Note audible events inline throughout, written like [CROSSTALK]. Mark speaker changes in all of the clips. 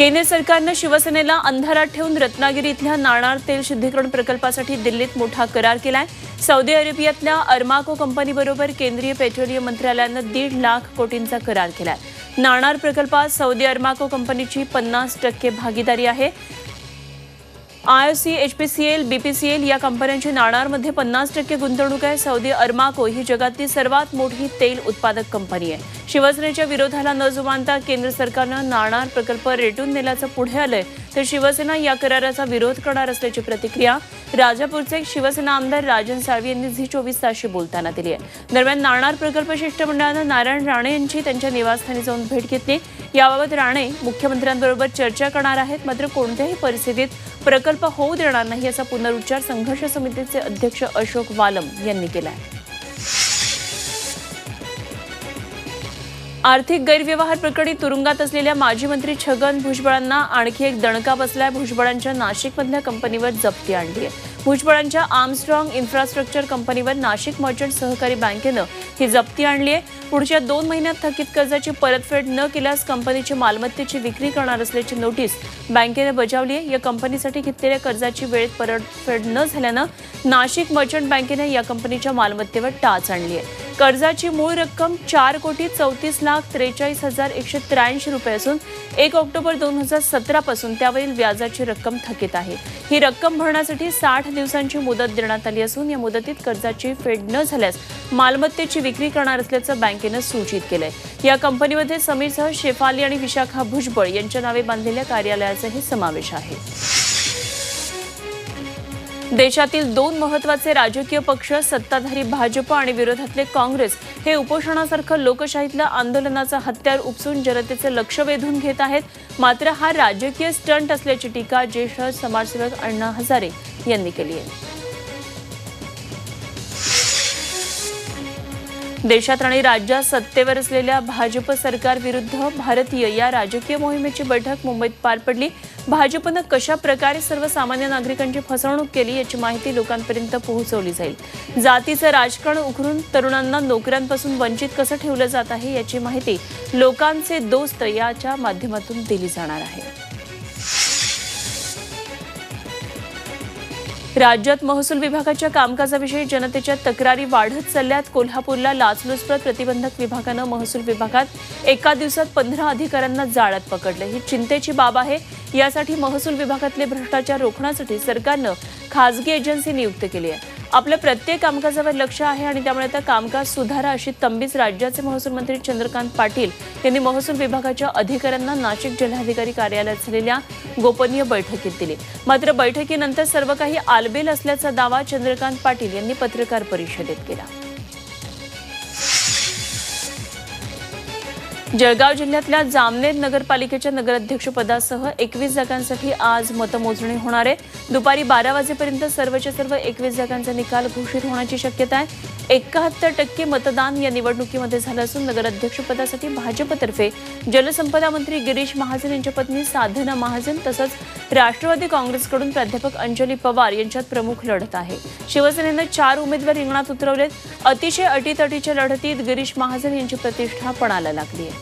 Speaker 1: केंद्र सरकारनं शिवसेनेला अंधारात ठेवून रत्नागिरी इथल्या नाणार तेल शुद्धीकरण प्रकल्पासाठी दिल्लीत मोठा करार केलाय. सौदी अरेबियातल्या अर्माको कंपनीबरोबर केंद्रीय पेट्रोलियम मंत्रालयानं दीड लाख कोटींचा करार केलाय. नाणार प्रकल्पात सौदी अर्माको कंपनीची पन्नास टक्के भागीदारी आहे. आयओसी एचपीसीएल बीपीसीएल या कंपन्यांची नाणारमध्ये पन्नास टक्के गुंतवणूक आहे. सौदी अर्माको ही जगातली सर्वात मोठी तेल उत्पादक कंपनी आहे. शिवसेनेच्या विरोधाला न जुमानता केंद्र सरकारनं नाणार प्रकल्प रेटून नेल्याचं पुढे आलंय. तर शिवसेना या कराराचा विरोध करणार असल्याची प्रतिक्रिया राजापूरचे शिवसेना आमदार राजन साळवी यांनी झी चोवीस तासशी बोलताना दिली आहे. दरम्यान नाणार प्रकल्प शिष्टमंडळानं नारायण राणे यांची त्यांच्या निवासस्थानी जाऊन भेट घेतली. याबाबत राणे मुख्यमंत्र्यांबरोबर चर्चा करणार आहेत. मात्र कोणत्याही परिस्थितीत प्रकल्प होऊ देणार नाही असा पुनरुच्चार संघर्ष समितीचे अध्यक्ष अशोक वालम यांनी केला आहे आर्थिक गैरव्यवहार प्रकरणी तुरुंगात असलेल्या माजी मंत्री छगन भुजबळांना आणखी एक दणका बसलाय. भुजबळांच्या नाशिकमधल्या कंपनीवर जप्ती आणली आहे. भुजबळांच्या आर्मस्ट्रॉंग इन्फ्रास्ट्रक्चर कंपनीवर नाशिक मर्चंट सहकारी बँकेनं ही जप्ती आणली आहे. पुढच्या दोन महिन्यात थकीत कर्जाची परतफेड न केल्यास कंपनीची मालमत्तेची विक्री करणार असल्याची नोटीस बँकेनं बजावली आहे. या कंपनीसाठी घेतलेल्या कर्जाची वेळेत परतफेड न झाल्यानं नाशिक मर्चंट बँकेनं या कंपनीच्या मालमत्तेवर टाच आणली आहे. कर्जाची मूळ रक्कम चार कोटी चौतीस लाख त्रेचाळीस हजार एकशे त्र्याऐंशी रुपये असून एक ऑक्टोबर दोन हजार सतरा पासून त्यावरील व्याजाची रक्कम थकीत आहे. ही रक्कम भरण्यासाठी साठ दिवसांची मुदत देण्यात आली असून या मुदतीत कर्जाची फेड न झाल्यास मालमत्तेची विक्री करणार असल्याचं बँकेनं सूचित केलंय. या कंपनीमध्ये समीरसह शेफाली आणि विशाखा भुजबळ यांच्या नावे बांधलेल्या कार्यालयाचाही समावेश आहे. देशातील दोन महत्त्वाचे राजकीय पक्ष सत्ताधारी भाजप आणि विरोधातले काँग्रेस हे उपोषणासारखं लोकशाहीतल्या आंदोलनाचं हत्यार उपसून जनतेचं लक्ष वेधून घेत आहेत. मात्र हा राजकीय स्टंट असल्याची टीका ज्येष्ठ समाजसेवक अण्णा हजारे यांनी केली आहे. देशात आणि राज्यात सत्तेवर असलेल्या भाजप सरकारविरुद्ध भारतीय या राजकीय मोहिमेची बैठक मुंबईत पार पडली. भाजपनं कशा प्रकारे सर्वसामान्य नागरिकांची फसवणूक केली याची माहिती लोकांपर्यंत पोहोचवली जाईल. जातीचं राजकारण उखरून तरुणांना नोकऱ्यांपासून वंचित कसं ठेवलं जात आहे याची माहिती लोकांचे दोस्त याच्या माध्यमातून दिली जाणार आहे. राज्यात महसूल विभागाच्या कामकाजाविषयी जनतेच्या तक्रारी वाढत चालल्यात. कोल्हापूरला लाचलुचपत प्रतिबंधक विभागानं महसूल विभागात एका दिवसात पंधरा अधिकाऱ्यांना जाळ्यात पकडलं. ही चिंतेची बाब आहे. यासाठी महसूल विभागातले भ्रष्टाचार रोखण्यासाठी सरकारनं खासगी एजन्सी नियुक्त केली आहे. आपल्या प्रत्येक कामकाजावर लक्ष आहे आणि त्यामुळे आता कामकाज सुधारा अशी तंबीच राज्याचे महसूल मंत्री चंद्रकांत पाटील यांनी महसूल विभागाच्या अधिकाऱ्यांना नाशिक जिल्हाधिकारी कार्यालयात झालेल्या गोपनीय बैठकीत दिली. मात्र बैठकीनंतर सर्व काही आलबेल असल्याचा दावा चंद्रकांत पाटील यांनी पत्रकार परिषदेत केला. जळगाव जिल्ह्यातल्या जामनेर नगरपालिकेच्या नगराध्यक्षपदासह एकवीस जागांसाठी आज मतमोजणी होणार आहे. दुपारी बारा वाजेपर्यंत सर्वच्या सर्व एकवीस जागांचा निकाल घोषित होण्याची शक्यता आहे. एकाहत्तर टक्के मतदान या निवडणुकीमध्ये झालं असून नगराध्यक्षपदासाठी भाजपतर्फे जलसंपदा मंत्री गिरीश महाजन यांच्या पत्नी साधना महाजन तसंच राष्ट्रवादी काँग्रेसकडून प्राध्यापक अंजली पवार यांच्यात प्रमुख लढत आहे. शिवसेनेनं चार उमेदवार रिंगणात उतरवलेत. अतिशय अटीतटीच्या लढतीत गिरीश महाजन यांची प्रतिष्ठा पणाला लागली आहे.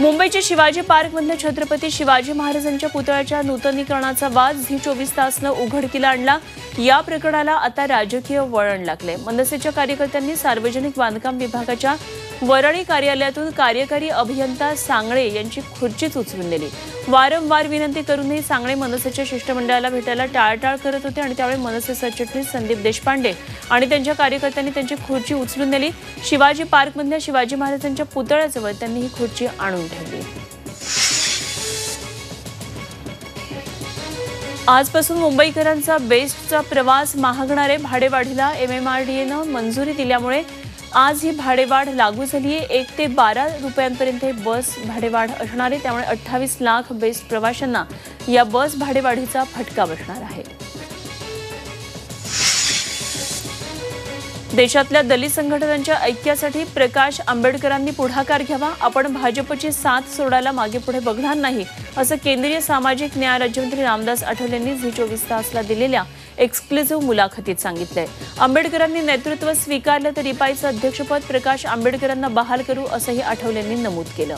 Speaker 1: मुंबईच्या शिवाजी पार्कमधल्या छत्रपती शिवाजी महाराजांच्या पुतळ्याच्या नूतनीकरणाचा वाद झी चोवीस तासनं उघडकीला आणला. या प्रकरणाला आता राजकीय वळण लागले. मनसेच्या कार्यकर्त्यांनी सार्वजनिक बांधकाम विभागाच्या वरळी कार्यालयातून कार्यकारी अभियंता सांगळे यांची खुर्चीच उचलून दिली वारंवार विनंती करूनही सांगळे मनसेच्या शिष्टमंडळाला भेटायला टाळटाळ करत होते आणि त्यावेळी मनसे सरचिटणीस संदीप देशपांडे आणि त्यांच्या कार्यकर्त्यांनी त्यांची खुर्ची उचलून दिली शिवाजी पार्कमधल्या शिवाजी महाराजांच्या पुतळ्याजवळ त्यांनी ही खुर्ची आणून ठेवली. आजपासून मुंबईकरांचा बेस्टचा प्रवास महागणारे भाडेवाढीला एम एम आर डी एनं मंजुरी दिल्यामुळे आज ही भाडेवाढ लागू झाली आहे एक ते बारा रुपयांपर्यंत हे बस भाडेवाढ असणार आहे. त्यामुळे अठ्ठावीस लाख बेस्ट प्रवाशांना या बस भाडेवाढीचा फटका बसणार आहे. देशातल्या दलित संघटनांच्या ऐक्यासाठी प्रकाश आंबेडकरांनी पुढाकार घ्यावा. आपण भाजपची साथ सोडायला मागे पुढे बघणार नाही असं केंद्रीय सामाजिक न्याय राज्यमंत्री रामदास आठवले यांनी झी चोवीस तासला दिलेल्या एक्सक्लुझिव्ह मुलाखतीत सांगितलंय. आंबेडकरांनी नेतृत्व स्वीकारलं तर रिपाईचं अध्यक्षपद प्रकाश आंबेडकरांना बहाल करू असंही आठवलेंनी नमूद केलं.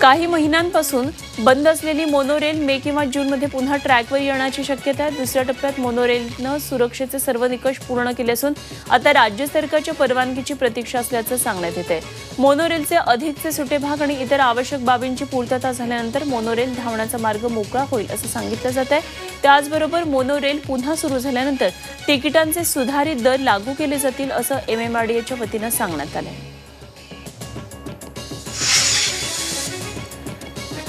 Speaker 1: काही महिन्यांपासून बंद असलेली मोनोरेल मे किंवा जूनमध्ये पुन्हा ट्रॅकवर येण्याची शक्यता आहे. दुसऱ्या टप्प्यात मोनोरेलनं सुरक्षेचे सर्व निकष पूर्ण केले असून आता राज्य सरकारच्या परवानगीची प्रतीक्षा असल्याचं सांगण्यात येत आहे मोनोरेलचे अधिकचे सुटे भाग आणि इतर आवश्यक बाबींची पूर्तता झाल्यानंतर मोनोरेल धावण्याचा मार्ग मोकळा होईल असं सांगितलं जात आहे त्याचबरोबर मोनोरेल पुन्हा सुरू झाल्यानंतर तिकिटांचे सुधारित दर लागू केले जातील असं एमएमआरडीएच्या वतीनं सांगण्यात आलं आहे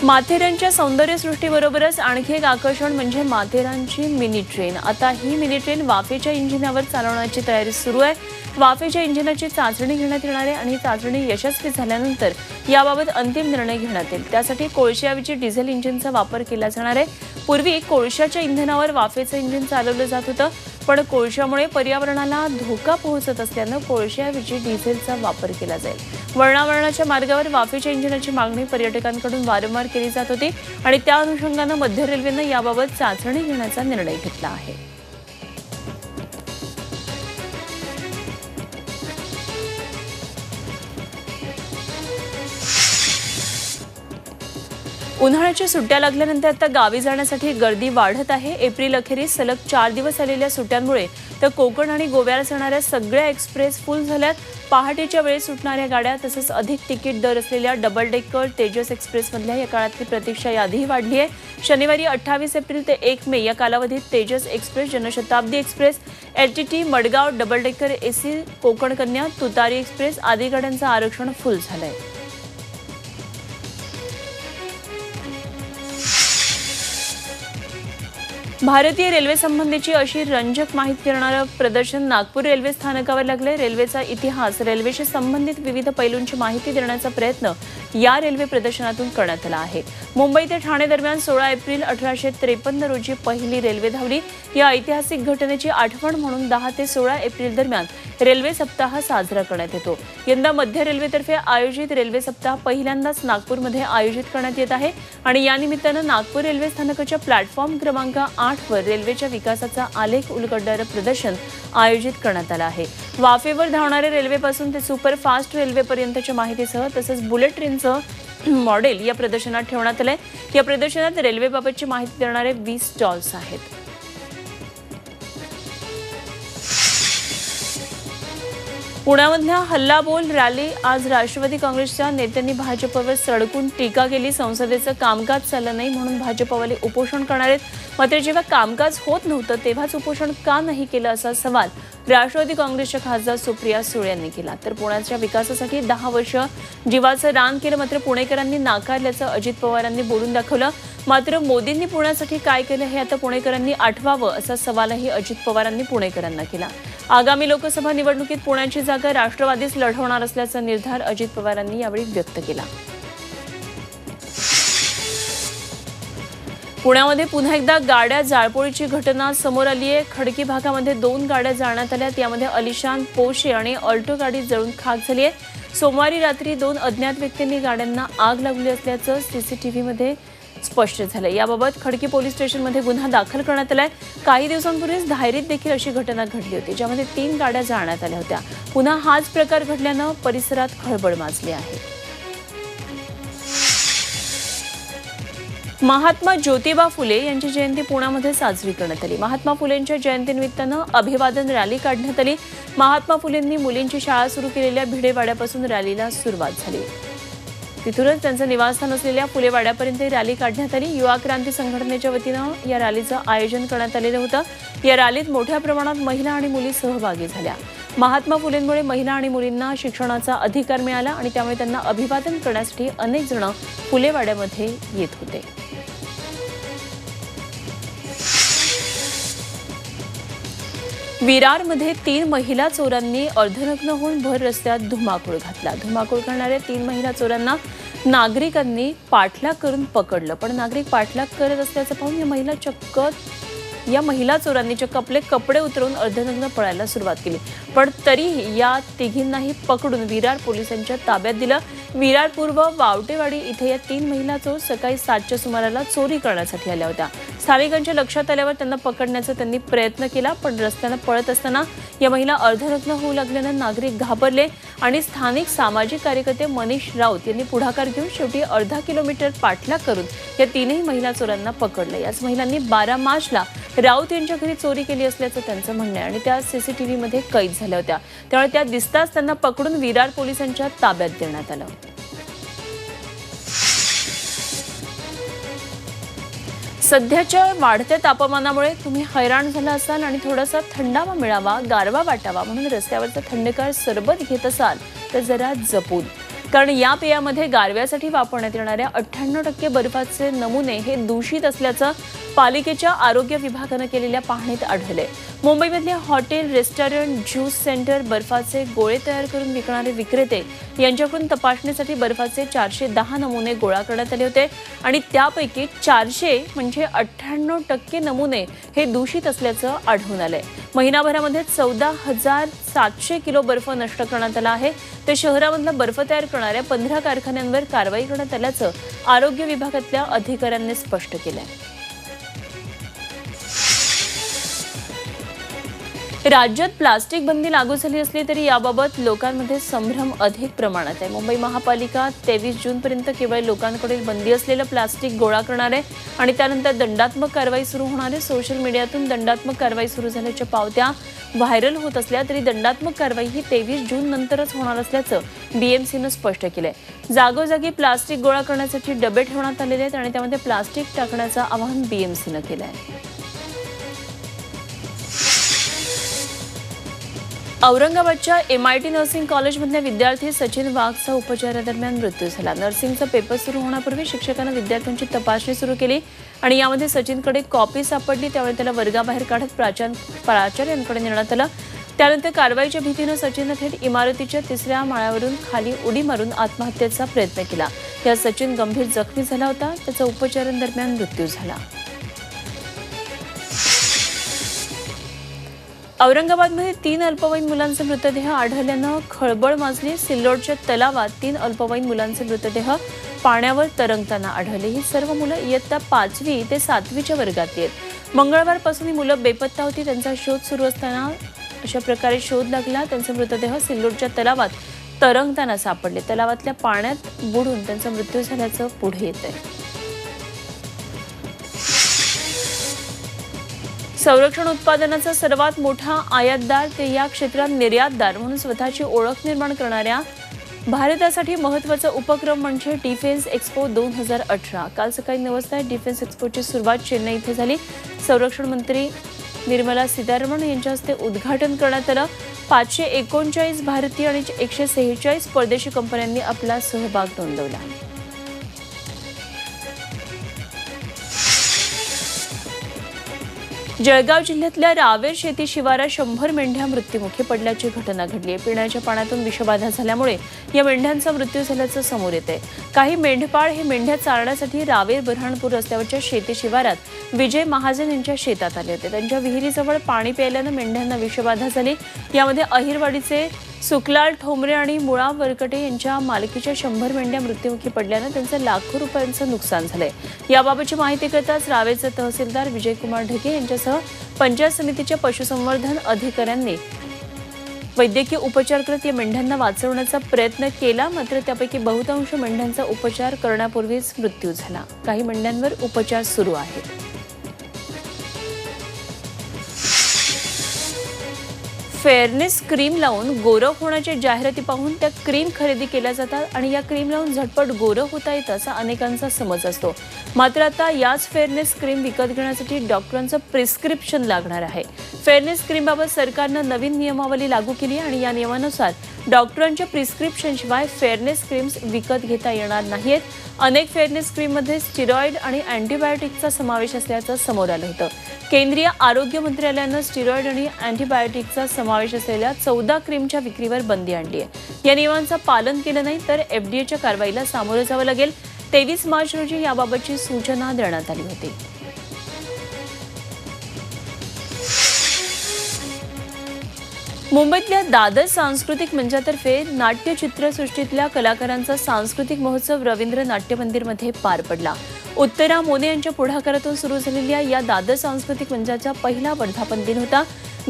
Speaker 1: माथेरानच्या सौंदर्यसृष्टीबरोबरच आणखी एक आकर्षण म्हणजे माथेरानची मिनी ट्रेन. आता ही मिनी ट्रेन वाफेच्या इंजिनावर चालवण्याची तयारी सुरू आहे. वाफेच्या इंजिनाची चाचणी घेण्यात येणार आहे आणि चाचणी यशस्वी झाल्यानंतर याबाबत अंतिम निर्णय घेण्यात येईल. त्यासाठी कोळशाऐवजी डिझेल इंजिनचा वापर केला जाणार आहे. पूर्वी कोळशाच्या इंधनावर वाफेचं इंजिन चालवलं जात होतं पण कोळशामुळे पर्यावरणाला धोका पोहोचत असल्यानं कोळशाऐवजी डिझेलचा वापर केला जाईल. वळणावळणाच्या मार्गावर वाफेच्या इंजिनाची मागणी पर्यटकांकडून वारंवार केली जात होती आणि त्या अनुषंगानं मध्य रेल्वेनं याबाबत चाचणी घेण्याचा निर्णय घेतला आहे. उन्हाळ्याच्या सुट्ट्या लागल्यानंतर आता गावी जाण्यासाठी गर्दी वाढत आहे. एप्रिल अखेरीस सलग चार दिवस आलेल्या सुट्ट्यांमुळे तर कोकण आणि गोव्याला जाणाऱ्या सगळ्या एक्सप्रेस फुल झाल्यात. पहाटेच्या वेळेस सुटणाऱ्या गाड्या तसंच अधिक तिकीट दर असलेल्या डबल डेकर तेजस एक्सप्रेसमधल्या या काळातली प्रतीक्षा यादीही वाढली आहे. शनिवारी अठ्ठावीस एप्रिल ते एक मे या कालावधीत Tejas express Janshatabdi express L T T Madgaon double decker AC Konkan Kanya Tutari express आदी गाड्यांचं आरक्षण फुल झालं आहे भारतीय रेल्वे संबंधीची अशी रंजक माहिती देणारं प्रदर्शन नागपूर रेल्वे स्थानकावर लागलंय. रेल्वेचा इतिहास रेल्वेशी संबंधित विविध पैलूंची माहिती देण्याचा प्रयत्न या रेल्वे प्रदर्शनातून करण्यात आला आहे. मुंबई ते ठाणे दरम्यान सोळा एप्रिल अठराशे त्रेपन्न रोजी पहिली रेल्वे धावली. या ऐतिहासिक घटनेची आठवण म्हणून दहा ते सोळा एप्रिल दरम्यान रेल्वे सप्ताह साजरा करण्यात येतो. यंदा मध्य रेल्वेतर्फे आयोजित रेल्वे सप्ताह पहिल्यांदाच नागपूरमध्ये आयोजित करण्यात येत आहे आणि या निमित्तानं नागपूर रेल्वे स्थानकाच्या प्लॅटफॉर्म क्रमांक आठवर रेल्वेच्या विकासाचा आलेख उलगडणारं प्रदर्शन आयोजित करण्यात आलं आहे. वाफेवर धावणारे रेल्वेपासून ते सुपरफास्ट रेल्वेपर्यंतच्या माहितीसह तसंच बुलेट ट्रेनचं [CLEARS THROAT] मॉडेल या प्रदर्शनात ठेवण्यात आलं आहे या प्रदर्शनात रेल्वेबाबतची माहिती देणारे वीस स्टॉल्स आहेत. पुण्यामधल्या हल्लाबोल रॅली आज राष्ट्रवादी काँग्रेसच्या नेत्यांनी भाजपवर सडकून टीका केली. संसदेचं कामकाज चाललं नाही म्हणून भाजपवाले उपोषण करणार आहेत. मात्र जेव्हा कामकाज होत नव्हतं तेव्हाच उपोषण का नाही केलं असा सवाल राष्ट्रवादी काँग्रेसच्या खासदार सुप्रिया सुळे यांनी केला. तर पुण्याच्या विकासासाठी दहा वर्ष जीवाचं रान केलं मात्र पुणेकरांनी नाकारल्याचं अजित पवारांनी बोलून दाखवलं. मात्र मोदींनी पुण्यासाठी काय केलं हे आता पुणेकरांनी आठवावं असा सवालही अजित पवारांनी पुणेकरांना केला. आगामी लोकसभा निवडणुकीत पुण्याची जागा राष्ट्रवादीच लढवणार असल्याचा निर्धार अजित पवारांनी यावेळी व्यक्त केला. पुण्यामध्ये पुन्हा एकदा गाड्या जाळपोळीची घटना समोर आली आहे. खडकी भागामध्ये दोन गाड्या जाळण्यात आल्या. यामध्ये अलिशान पोशे आणि अल्टो गाडी जळून खाक झाली आहे. सोमवारी रात्री दोन अज्ञात व्यक्तींनी गाड्यांना आग लावली असल्याचं सीसीटीव्हीमध्ये स्पष्ट झालं याबाबत खडकी पोलीस स्टेशनमध्ये गुन्हा दाखल करण्यात आलाय. काही दिवसांपूर्वीच धायरीत देखील अशी घटना घडली होती ज्यामध्ये तीन गाड्या जाळण्यात आल्या होत्या. पुन्हा हाच प्रकार घडल्यानं परिसरात खळबळ माजली आहे. महात्मा ज्योतिबा फुले यांची जयंती पुण्यामध्ये साजरी करण्यात आली. महात्मा फुलेंच्या जयंतीनिमित्तानं अभिवादन रॅली काढण्यात आली. महात्मा फुलेंनी मुलींची शाळा सुरू केलेल्या भिडेवाड्यापासून रॅलीला सुरुवात झाली. तिथूनच त्यांचं निवासस्थान असलेल्या फुलेवाड्यापर्यंत ही रॅली काढण्यात आली. युवा क्रांती संघटनेच्या वतीनं या रॅलीचं आयोजन करण्यात आलेलं होतं. या रॅलीत मोठ्या प्रमाणात महिला आणि मुली सहभागी झाल्या. महात्मा फुलेंमुळे महिला आणि मुलींना शिक्षणाचा अधिकार मिळाला आणि त्यामुळे त्यांना अभिवादन करण्यासाठी अनेक जण फुलेवाड्यामध्ये येत होते. विरारमध्ये तीन महिला चोरांनी अर्धनग्न होऊन भर रस्त्यात धुमाकूळ घातला. धुमाकूळ करणाऱ्या तीन महिला चोरांना नागरिकांनी पाठलाग करून पकडलं. पण नागरिक पाठलाग करत असल्याचं पाहून या महिला चक्क या महिला चोरांनी चक्क आपले कपडे उतरवून अर्धनग्न पळायला सुरुवात केली. पण तरीही या तिघींनाही पकडून विरार पोलिसांच्या ताब्यात दिलं. विरार पूर्व वावटेवाडी इथे या तीन महिला चोर सकाळी सातच्या सुमाराला चोरी करण्यासाठी आल्या होत्या. स्थानिकांच्या लक्षात आल्यावर त्यांना पकडण्याचा त्यांनी प्रयत्न केला पण रस्त्यानं पळत असताना या महिला अर्धनग्न होऊ लागल्यानं नागरिक घाबरले आणि स्थानिक सामाजिक कार्यकर्ते मनीष राऊत यांनी पुढाकार घेऊन शेवटी अर्धा किलोमीटर पाठलाग करून या तीनही महिला चोरांना पकडलं. याच महिलांनी बारा मार्चला राऊत यांच्या घरी चोरी केली असल्याचं त्यांचं म्हणणं आहे आणि त्या सीसीटीव्हीमध्ये कैद झाल्या होत्या. त्यामुळे त्या दिसताच त्यांना पकडून विरार पोलिसांच्या ताब्यात देण्यात आलं सध्याच्या वाढत्या तापमानामुळे तुम्ही हैराण झाला असाल आणि थोडासा थंडावा मिळावा गारवा वाटावा म्हणून रस्त्यावरचं थंडकार सरबत घेत असाल तर जरा जपून. कारण या पेयामध्ये गारव्यासाठी वापरण्यात येणाऱ्या अठ्ठ्याण्णव टक्के बर्फाचे नमुने हे दूषित असल्याचं पालिकेच्या आरोग्य विभागानं केलेल्या पाहणीत आढळले मुंबईमधले हॉटेल रेस्टॉरंट ज्यूस सेंटर बर्फाचे गोळे तयार करून विकणारे विक्रेते यांच्याकडून तपासणीसाठी बर्फाचे चारशे दहा नमुने गोळा करण्यात आले होते आणि त्यापैकी चारशे म्हणजे अठ्ठ्याण्णव टक्के नमुने हे दूषित असल्याचं आढळून आलंय. महिनाभरामध्ये चौदा हजार सातशे किलो बर्फ नष्ट करण्यात आला आहे. ते शहरामधला बर्फ तयार करणाऱ्या पंधरा कारखान्यांवर कारवाई करण्यात आल्याचं आरोग्य विभागातल्या अधिकाऱ्यांनी स्पष्ट केलं आहे राज्यात प्लास्टिक बंदी लागू झाली असली तरी याबाबत लोकांमध्ये संभ्रम अधिक प्रमाणात आहे. मुंबई महापालिका तेवीस जूनपर्यंत केवळ लोकांकडील बंदी असलेलं प्लास्टिक गोळा करणार आहे आणि त्यानंतर दंडात्मक कारवाई सुरू होणार आहे. सोशल मीडियातून दंडात्मक कारवाई सुरू झाल्याच्या पावत्या व्हायरल होत असल्या तरी दंडात्मक कारवाई ही तेवीस जून नंतरच होणार असल्याचं बीएमसीनं स्पष्ट केलंय. जागोजागी प्लास्टिक गोळा करण्यासाठी डबे ठेवण्यात आलेले आहेत आणि त्यामध्ये प्लास्टिक टाकण्याचं आवाहन बीएमसीनं केलं आहे औरंगाबादच्या एम आय टी नर्सिंग कॉलेजमधल्या विद्यार्थी सचिन वाघचा उपचारादरम्यान मृत्यू झाला. नर्सिंगचा पेपर सुरू होण्यापूर्वी शिक्षकानं विद्यार्थ्यांची तपासणी सुरू केली आणि यामध्ये सचिनकडे कॉपी सापडली. त्यावेळी त्याला वर्गाबाहेर काढत प्राचार प्राचार्यांकडे नेण्यात आलं. त्यानंतर कारवाईच्या भीतीनं सचिननं थेट इमारतीच्या तिसऱ्या माळ्यावरून खाली उडी मारून आत्महत्येचा प्रयत्न केला. या सचिन गंभीर जखमी झाला होता. त्याचा उपचारांदरम्यान मृत्यू झाला. औरंगाबादमध्ये तीन अल्पवयीन मुलांचे मृतदेह आढळल्यानं खळबळ माजली. सिल्लोडच्या तलावात तीन अल्पवयीन मुलांचे मृतदेह पाण्यावर तरंगताना आढळले. ही सर्व मुलं इयत्ता पाचवी ते सातवीच्या वर्गात आहेत मंगळवारपासून ही मुलं बेपत्ता होती. त्यांचा शोध सुरू असताना अशा प्रकारे शोध लागला. त्यांचे मृतदेह सिल्लोडच्या तलावात तरंगताना सापडले. तलावातल्या पाण्यात बुडून त्यांचा मृत्यू झाल्याचं पुढे येत आहे संरक्षण उत्पादनाचा सर्वात मोठा आयातदार ते या क्षेत्रात निर्यातदार म्हणून स्वतःची ओळख निर्माण करणाऱ्या भारतासाठी महत्त्वाचा उपक्रम म्हणजे डिफेन्स एक्स्पो दोन हजार अठरा. काल सकाळी नऊ वाजता डिफेन्स एक्स्पोची सुरुवात चेन्नई इथे झाली. संरक्षण मंत्री निर्मला सीतारमण यांच्या हस्ते उद्घाटन करण्यात आलं. पाचशे एकोणचाळीस भारतीय आणि एकशे सेहेचाळीस परदेशी कंपन्यांनी आपला सहभाग नोंदवला. जळगाव जिल्ह्यातल्या रावेर शेती शिवारात शंभर मेंढ्या मृत्युमुखी पडल्याची घटना घडली आहे पिण्याच्या पाण्यातून विषबाधा झाल्यामुळे या मेंढ्यांचा मृत्यू झाल्याचं समोर येत आहे काही मेंढपाळ हे मेंढ्या चारण्यासाठी रावेर बुरहाणपूर रस्त्यावरच्या शेती शिवारात विजय महाजन यांच्या शेतात आले होते. त्यांच्या विहिरीजवळ पाणी प्यायल्यानं मेंढ्यांना विषबाधा झाली. यामध्ये अहिरवाडीचे सुकलाल ठोंबरे आणि मुळा वरकटे यांच्या मालकीच्या शंभर मेंढ्या मृत्युमुखी पडल्यानं त्यांचं लाखो रुपयांचं नुकसान झालंय. याबाबतची माहिती कळताच रावेचे तहसीलदार विजयकुमार ढगे यांच्यासह पंचायत समितीच्या पशुसंवर्धन अधिकाऱ्यांनी वैद्यकीय उपचार करत या मेंढ्यांना वाचवण्याचा प्रयत्न केला मात्र त्यापैकी बहुतांश मेंढ्यांचा उपचार करण्यापूर्वीच मृत्यू झाला. काही मेंढ्यांवर उपचार सुरू आहेत. फेअरनेस क्रीम लावून गोरं होण्याची जाहिराती पाहून त्या क्रीम खरेदी केल्या जातात आणि या क्रीम लावून झटपट गोरं होता येतं असा अनेकांचा समज असतो. मात्र आता याच फेअरनेस क्रीम विकत घेण्यासाठी डॉक्टरांचं प्रिस्क्रिप्शन लागणार आहे. फेअरनेस क्रीमबाबत सरकारनं नवीन नियमावली लागू केली आणि या नियमानुसार डॉक्टरांच्या प्रिस्क्रिप्शनशिवाय फेअरनेस क्रीम्स विकत घेता येणार नाहीत अनेक फेअरनेस क्रीममध्ये स्टिरॉइड आणि अँटीबायोटिकचा समावेश असल्याचं समोर आलं होतं. केंद्रीय आरोग्य मंत्रालयानं स्टिरॉइड आणि अँटीबायोटिकचा समावेश असलेल्या चौदा क्रीमच्या विक्रीवर बंदी आणली आहे. या नियमांचं पालन केलं नाही तर एफडीएच्या कारवाईला सामोरं जावं लागेल. तेवीस मार्च रोजी याबाबतची सूचना देण्यात आली होती. मुंबईतल्या दादर सांस्कृतिक मंचातर्फे नाट्यचित्रसृष्टीतल्या कलाकारांचा सांस्कृतिक महोत्सव रवींद्र नाट्य मंदिरमध्ये पार पडला. उत्तरा मोने यांच्या पुढाकारातून सुरू झालेल्या या दादर सांस्कृतिक मंचाचा पहिला वर्धापन दिन होता.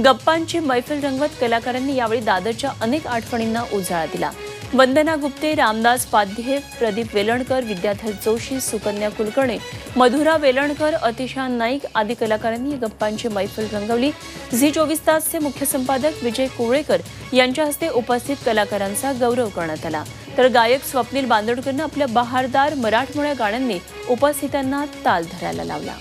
Speaker 1: गप्पांची मैफिल रंगवत कलाकारांनी यावेळी दादरच्या अनेक आठवणींना उजाळा दिला. वंदना गुप्ते रामदास पाध्ये प्रदीप वेलणकर विद्याधर जोशी सुकन्या कुलकर्णी मधुरा वेलणकर अतिशा नाईक आदी कलाकारांनी गप्पांची मैफल रंगवली. झी चोवीस तासचे मुख्य संपादक विजय कुवळेकर यांच्या हस्ते उपस्थित कलाकारांचा गौरव करण्यात आला. तर गायक स्वप्नील बांदोडकरनं आपल्या बहारदार मराठमोळ्या गाण्यांनी उपस्थितांना ताल धरायला लावला.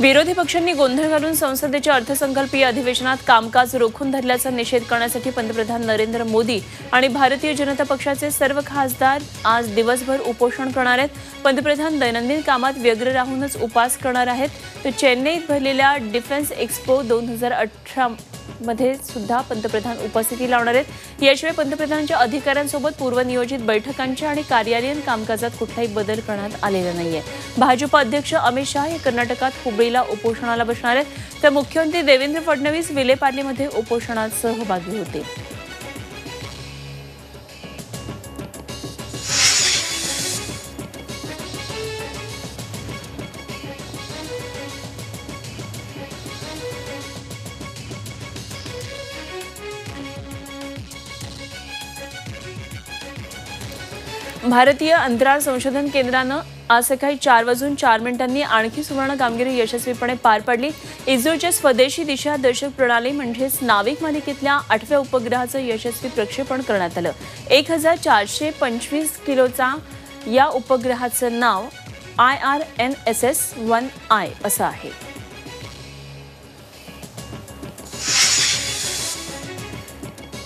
Speaker 1: विरोधी पक्षांनी गोंधळ घालून संसदेच्या अर्थसंकल्पीय अधिवेशनात कामकाज रोखून धरल्याचा निषेध करण्यासाठी पंतप्रधान नरेंद्र मोदी आणि भारतीय जनता पक्षाचे सर्व खासदार आज दिवसभर उपोषण करणार आहेत. पंतप्रधान दैनंदिन कामात व्यग्र राहूनच उपास करणार आहेत. तर चेन्नईत भरलेल्या डिफेन्स एक्स्पो दोन हजार अठरा मध्ये सुद्धा पंतप्रधान उपस्थिती लावणार आहेत. याशिवाय पंतप्रधानांच्या अधिकाऱ्यांसोबत पूर्वनियोजित बैठकांच्या आणि कार्यालयीन कामकाजात कुठलाही बदल करण्यात आलेला नाहीये. भाजपा अध्यक्ष अमित शहा हे कर्नाटकात हुबळीला उपोषणाला बसणार आहेत. तर मुख्यमंत्री देवेंद्र फडणवीस विलेपार्लेमध्ये उपोषणात सहभागी होतील. भारतीय अंतराळ संशोधन केंद्रानं आज सकाळी चार वाजून चार मिनिटांनी आणखी सुवर्ण कामगिरी यशस्वीपणे पार पाडली. इस्रोच्या स्वदेशी दिशा दर्शक प्रणाली म्हणजेच नाविक मालिकेतल्या आठव्या उपग्रहाचं यशस्वी प्रक्षेपण करण्यात आलं. एक हजार चारशे पंचवीस किलोचा या उपग्रहाचं नाव I R N S S one I असं आहे.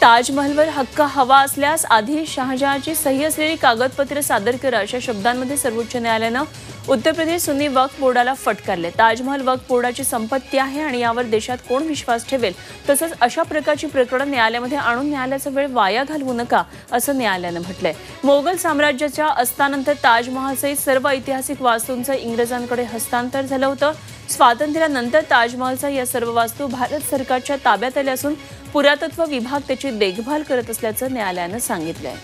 Speaker 1: ताजमहलवर हक्क हवा असल्यास आधी शहाजहाची सही असलेली कागदपत्रे सादर करा अशा शब्दांमध्ये सर्वोच्च न्यायालयानं उत्तर प्रदेश सुन्नी वक्फ बोर्डाला फटकारले. ताजमहल वक्फ बोर्डाची संपत्ती आहे आणि यावर देशात कोण विश्वास ठेवेल? तसंच अशा प्रकारची प्रकरणं न्यायालयामध्ये आणून न्यायालयाचा वेळ वाया घालवू नका असं न्यायालयानं म्हटलंय. मोगल साम्राज्याच्या अस्तानंतर ताजमहलसहित सर्व ऐतिहासिक वास्तूंचं इंग्रजांकडे हस्तांतर झालं होतं. स्वातंत्र्यानंतर ताजमहलचा या सर्व वास्तू भारत सरकारच्या ताब्यात आल्या असून पुरातत्व विभाग त्याची देखभाल करत असल्याचं न्यायालयानं सांगितलंय.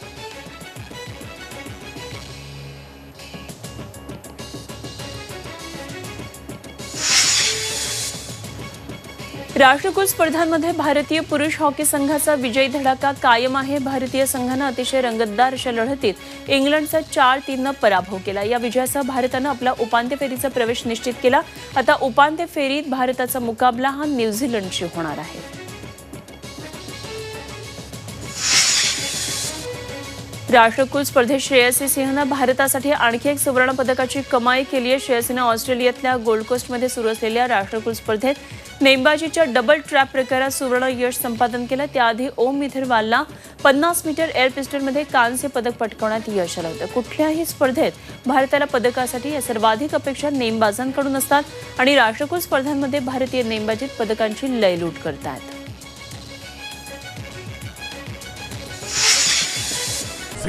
Speaker 1: राष्ट्रकुल स्पर्धांमध्ये भारतीय पुरुष हॉकी संघाचा विजयी धडाका कायम आहे. भारतीय संघानं अतिशय रंगतदार अशा लढतीत इंग्लंडचा चार तीननं पराभव केला. या विजयासह भारतानं आपला उपांत्य फेरीचा प्रवेश निश्चित केला. आता उपांत्य फेरीत भारताचा मुकाबला हा न्यूझीलंडशी होणार आहे. राष्ट्रकुल स्पर्धेत श्रेयसी सिंहनं भारतासाठी आणखी एक सुवर्ण पदकाची कमाई केली आहे. श्रेयसीनं ऑस्ट्रेलियातल्या गोल्ड कोस्टमध्ये सुरू असलेल्या राष्ट्रकुल स्पर्धेत नेमबाजीच्या डबल ट्रॅप प्रकारात सुवर्ण यश संपादन केलं. त्याआधी ओम मिथरवालला पन्नास मीटर एअर पिस्टलमध्ये कांस्य पदक पटकावण्यात यश आलं होतं. कुठल्याही स्पर्धेत भारताला पदकासाठी या सर्वाधिक अपेक्षा नेमबाजांकडून असतात आणि राष्ट्रकुल स्पर्धांमध्ये भारतीय नेमबाजीत पदकांची लयलूट करतात.